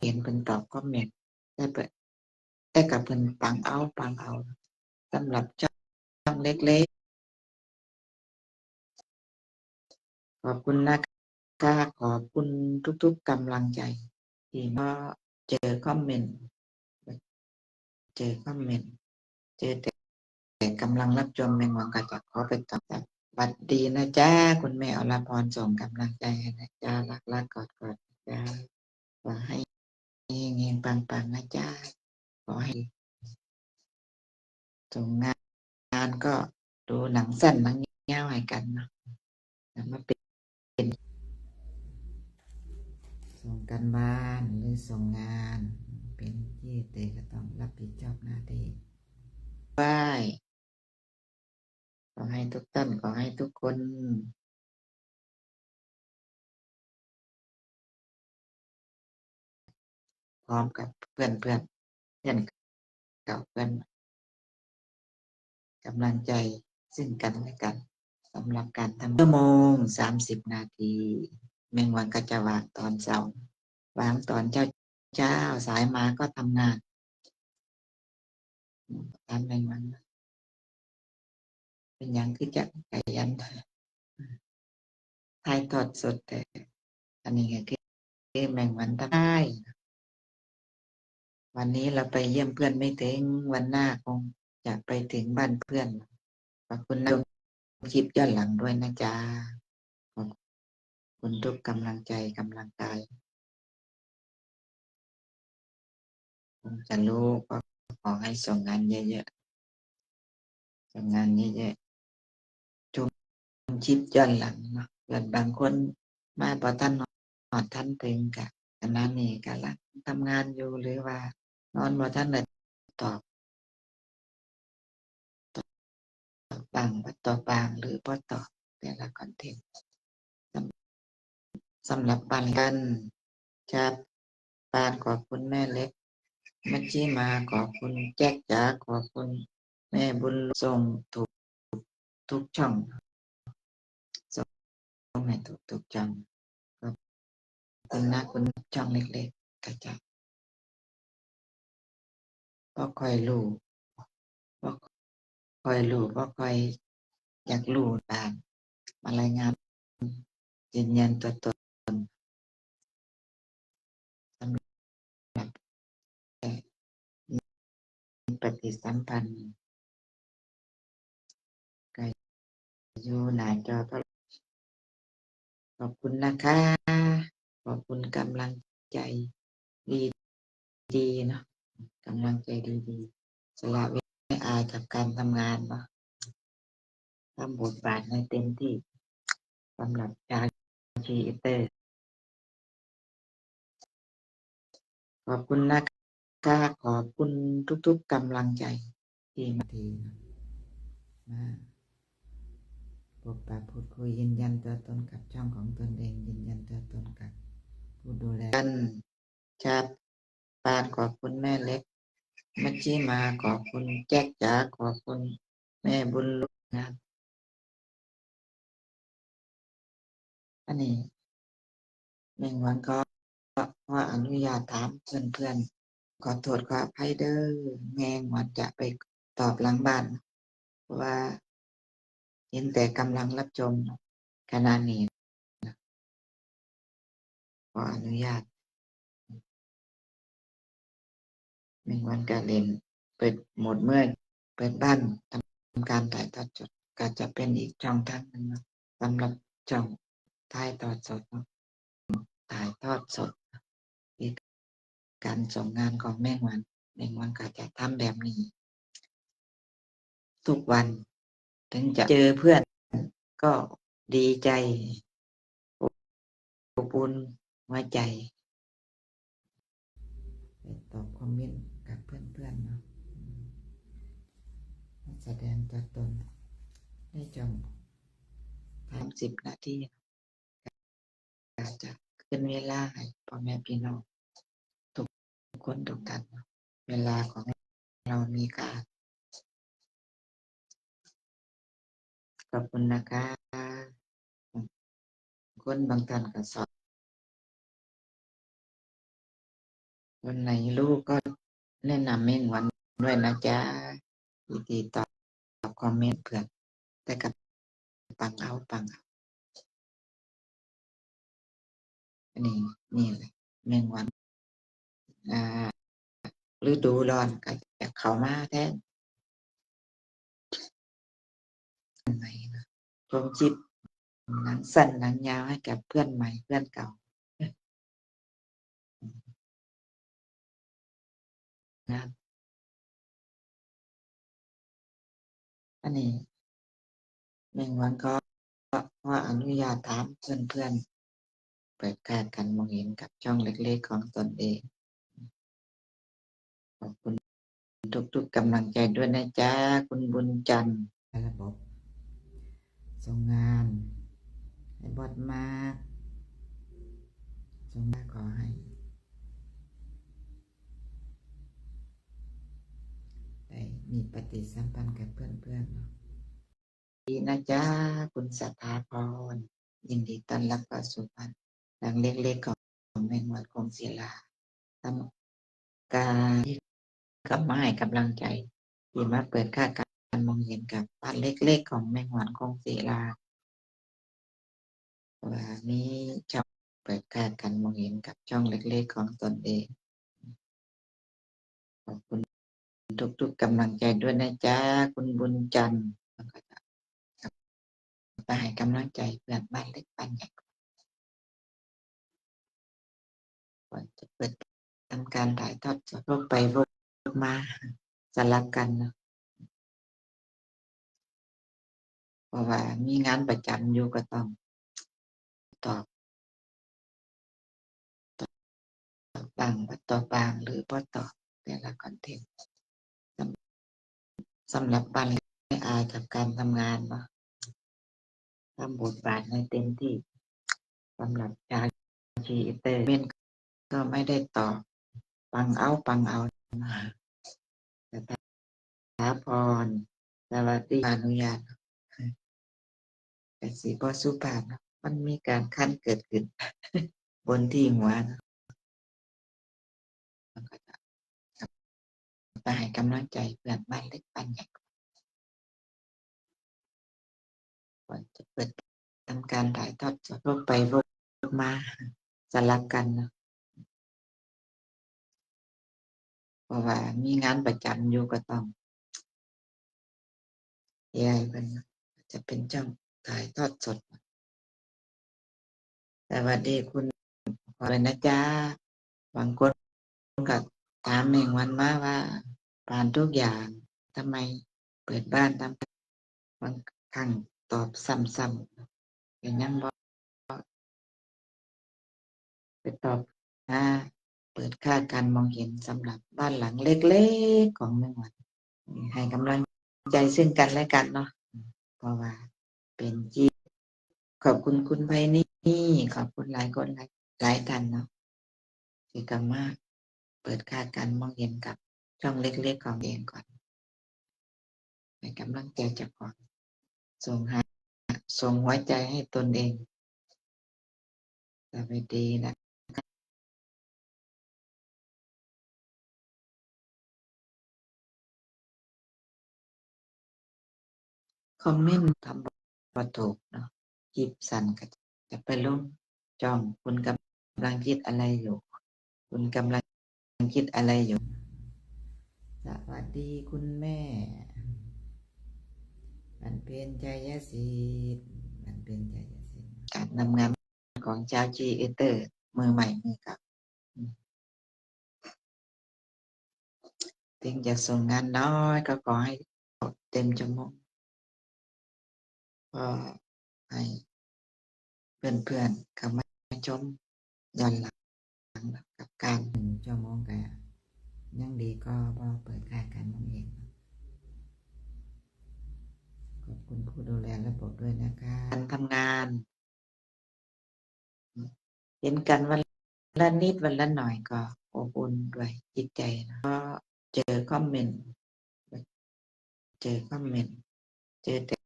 เห็นเพิ่นตอบคอมเมนต์แต่เปิดแต่กับเพิ่นปังเอาปังเอาสำหรับช่องเล็กๆ ขอบคุณนะคะขอบคุณทุกๆกำลังใจ ที่มาเจอคอมเมนต์เจอคอมเมนต์เจอแต่แต่กำลังรับชมแมงวังก็จะขอไปตอบแบบสวัสดีนะจ้า คุณแม่อรพรส่งกำลังใจให้นะจ้ารักรักกอดกอดจ้าขอให้ เงงปังปังๆนะจ้าขอให้ส่งงานงานก็ดูหนังสั้นหนังเงี้ยวให้กันเนาะมาเป็นส่งกันบ้านหรือส่งงาน เป็นที่เตก็ต้องรับผิดชอบหน้าที่ไหวขอให้ทุกท่านขอให้ทุกคน ร้อมกับเพื่อนเพื่อนเพื่อนเก่าเพื่อนกำลังใจซึ่งกันและกันสำหรับการทำชั่วโมงสามสิบนาทีแมงวันก็จะวางตอนเช้าวางตอนเช้าเช้าสายมาก็ทำงานทำแมงวันเป็นอย่างคือจะขยันถ่ายทอดสดแต่อันนี้ก็คือคือแมงวันทำได้ วันนี้เราไปเยี่ยมเพื่อนไม่ถึงวันหน้าคงจะไปถึงบ้านเพื่อน ขอบคุณนะคลิปย้อนหลังด้วยนะจ๊ะขอบคุณทุกกำลังใจกำลังกายผมจะรู้ก็ขอให้ส่งงานเยอะๆส่งงานเยอะๆชมคลิปย้อนหลังเนาะเพื่อนบางคนมาพอท่านนอนท่านถึงกะขณะนี้กำลังทำงานอยู่หรือว่า นอนพอท่านเลยตอบตอบบางตอบบางหรือบ่ตอบแต่ละคอนเทนต์สำสำหรับปันกันจะปานขอบคุณแม่เล็ก มัชชิมาขอบคุณแจ็คจ๋าขอบคุณแม่บุญส่งถูกทุกช่องส่งให้ถูกทุกช่องขอบคุณนะคุณช่องเล็ก ๆก็จะ ก็ค่อยรู้ก็ค่อยรู้ก็ค่อยอยากรู้ตามมารายงานยืนยันตัวตนสำหรับปฏิสัมพันธ์ก็อยู่หน้าจอก็ขอบคุณนะคะ ขอบคุณกำลังใจดีดีเนาะ กำลังใจดีๆสละเวลาไม่อายกับการทำงานเนาะทำบทบาทในเต็มที่สำหรับชาวชีเตอร์ขอบคุณนะคะขอบคุณทุกๆกำลังใจที่มาทีนะมาพบปะพูดคุยยืนยันตัวตนกับช่องของตนเองยืนยันตัวตนกับผู้ดูแลกันชาติ ปานขอบคุณแม่เล็ก มัชชิมาขอบคุณแจ็คจ๋าขอบคุณ แม่บุญลูกนะอันนี้หนึ่งวันก็ว่าอนุญาตถามเพื่อนๆขอโทษขออภัยเด้อแมงวันจะไปตอบหลังบ้านเพราะว่าเห็นแต่กำลังรับชมขณะนี้นะขออนุญาต แมงวันการเล่นเปิดหมดเมื่อเปิดบ้านทำการถ่ายทอดสดก็จะเป็นอีกช่องทางหนึ่งเนาะสำหรับช่องถ่ายทอดสดถ่ายทอดสดอีการส่งงานของแมงวันแมงวันก็จะทำแบบนี้ ทุกวัน ถึงจะเจอเพื่อนก็ดีใจอบอุ่นหัวใจตอบคอมเมนต์ กับเพื่อนๆเนาะแสดงตัวตนได้จงทำสิบนาทีอาจจะขึ้นเวลาให้พ่อแม่พี่น้องทุกคนทุกท่านเวลาของเรามีค่าขอบคุณนะคะคนบางท่านก็สอบวันไหนลูกก็ แนะนำเม่งวันด้วยนะจ๊ะวิธีตอบตอบคอมเมนต์เพื่อนแต่กับปังเอาปังเอาอันนี้นี่แหละเม่งวันอ่าฤดูร้อนก็จะเข้ามาแทนใหม่นะผมจิบหนังสั้นหนังยาวให้กับเพื่อนใหม่เพื่อนเก่า นะอันนี้หนึ่งวันก็ว่าอนุญาตถามเพื่อนๆ เปิดการกันมองเห็นกับช่องเล็กๆของตนเอง ขอบคุณทุกๆกำลังใจด้วยนะจ๊ะ คุณบุญจันทร์ระบบส่งงานให้บอดมาส่งมาขอให้ ได้มีปฏิสัมพันธ์กับเพื่อนๆเนาะดีนะจ๊ะคุณสัทธาพรยินดีต้อนรับเข้าสู่บ้านหลังเล็กๆของแมงวัดคงศิลาทำการที่ก็มาให้กำลังใจที่มาเปิดค่าการมองเห็นกับบ้านเล็กๆของแมงวันคงศิลาว่ามีช่องเปิดค่าการมองเห็นกับช่องเล็กๆของตนเองขอบคุณ ทุกๆกำลังใจด้วยนะจ๊ะคุณบุญจันทร์แล้วก็จะไปให้กำลังใจเพื่อนบ้านเล็กบ้านใหญ่ก่อนจะเปิดทำการถ่ายทอดสดลงไปลงมาสลับกันเนะเพราะว่ามีงานประจำอยู่ก็ต้องตอบตอบบางบ่ตอบบางหรือบ่ตอบแต่ละคอนเทนต์ สำหรับบ้านไม่อายกับการทำงานเนาะทำบทบาทในเต็มที่สำหรับชาชีเตอร์เมนก็ไม่ได้ตอบปังเอาปังเอาแต่ถาพรสวัสดีอนุญาตแต่สีบอสุภาพมันมีการขั้นเกิดขึ้น บนที่หัวนะมันก็จะ ไปให้กำลังใจเพื่อนบ้านเล็กบ้านใหญ่ก่อนจะเปิดทำการถ่ายทอดสดลงไปลงมาสลับกันนะเพราะว่ามีงานประจำอยู่ก็ต้องยายเป็นจะเป็นเจ้าถ่ายทอดสดสวัสดีคุณขอเลยนะจ๊ะบางคนก็ถามเมงวันมาว่า ผ่านทุกอย่างทำไมเปิดบ้านทำบางครั้งตอบซ้ำๆเป็นยังบอกไปตอบนะเปิดค่าการมองเห็นสำหรับบ้านหลังเล็กๆของเมืองวันให้กำลังใจซึ่งกันและกันเนาะเพราะว่าเป็นจีขอบคุณคุณไพนี่ขอบคุณหลายคนหลายหลายท่านเนาะที่กำมาเปิดค่าการมองเห็นกับ ช่องเล็กๆของเองก่อนให้กำลังใจจากก่อนส่งหาส่งหัวใจให้ตนเองสวัสดีนะคอมเมนต์ทำประถูกเนาะจิบสันก็จะไปลงจองคุณกำลังคิดอะไรอยู่ คุณกำลังคิดอะไรอยู่ สวัสดีคุณแม่มันเป็นใจยศิษย์มันเป็นใจยศิษย์การนำงานของชาวจีเอเตอร์ มือใหม่มือเกับถึงจะส่งงานน้อยก็ขอให้เต็มจมูกก็ให้เพื่อนๆเข้ามาชมย้อนหลังกับการหนึ่งชั่วโมงกัน ยังดีก็พอเปิดค่ายการมองเองขอบคุณผู้ดูแลระบบด้วยนะคะการทำงาน เห็นกันวันละนิดวันละหน่อยก็อบอุ่นด้วยจิตใจนะก็เจอคอมเมนต์เจอคอมเมนต์เจอแต่